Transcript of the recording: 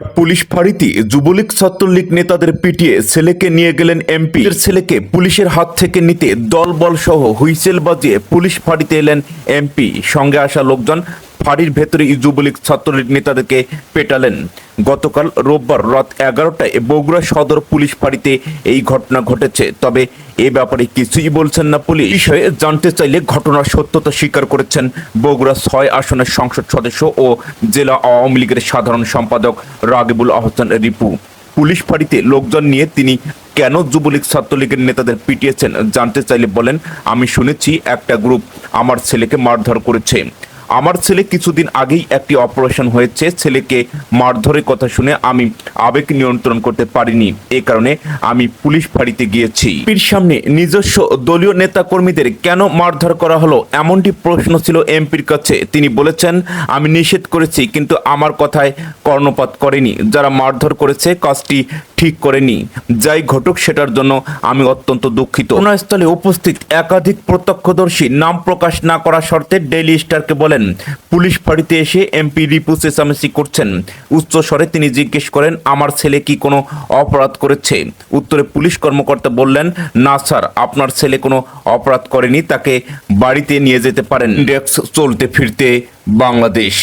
Police ফাঁড়িতে Jubo League Chhatra League নেতাদের পিটিয়ে ছেলেকে নিয়ে গেলেন এমপি। ছেলেকে পুলিশের হাত থেকে নিতে দলবল সহ হুইসেল বাজিয়ে পুলিশ ফাঁড়িতে এলেন এমপি। সঙ্গে আসা লোকজন ফাঁড়ির ভেতরে যুবলীগ ছাত্রলীগ নেতাদেরকে পেটালেন। গতকাল রোববার রাত এগারোটায় বগুড়া সদর পুলিশ ফাঁড়িতে এই ঘটনা ঘটেছে। তবে এ ব্যাপারে কিছুই বলছেন না পুলিশ। বিষয়ে জানতে চাইলে ঘটনার সত্যতা স্বীকার করেছেন বগুড়া ছয় আসনের সংসদ সদস্য ও জেলা আওয়ামী লীগের সাধারণ সম্পাদক রাগিবুল আহসান রিপু। পুলিশ ফাঁড়িতে লোকজন নিয়ে তিনি কেন যুবলীগ ছাত্রলীগের নেতাদের পিটিয়েছেন জানতে চাইলে বলেন, আমি শুনেছি একটা গ্রুপ আমার ছেলেকে মারধর করেছে। আমার ছেলে কিছুদিন আগেই একটি অপারেশন হয়েছে। ছেলেকে মারধরের কথা শুনে আমি আবেগ নিয়ন্ত্রণ করতে পারিনি। এই কারণে আমি পুলিশ ফাঁড়িতে গিয়েছি। এমপির সামনে নিজস্ব দলীয় নেতা কর্মীদের কেন মারধর করা হলো এমনটি প্রশ্ন ছিল এমপির কাছে। তিনি বলেছেন, আমি নিষেধ করেছি, কিন্তু আমার কথায় কর্ণপাত করেনি। যারা মারধর করেছে, কাজটি ঠিক করেনি। যাই ঘটুক, সেটার জন্য আমি অত্যন্ত দুঃখিত। ঘটনাস্থলে উপস্থিত একাধিক প্রত্যক্ষদর্শী, নাম প্রকাশ না করা শর্তে ডেইলি স্টারকে বলেন। পুলিশ ফাঁড়িতে এসে এমপি রিপু চেঁচামেচি করছেন। উচ্চ স্বরে তিনি জিজ্ঞেস করেন, আমার ছেলে কি কোনো অপরাধ করেছে? উত্তরে পুলিশ কর্মকর্তা বললেন, না স্যার, আপনার ছেলে কোনো অপরাধ করেনি, তাকে বাড়িতে নিয়ে যেতে পারেন। ডেস্ক চলতে ফিরতে বাংলাদেশ।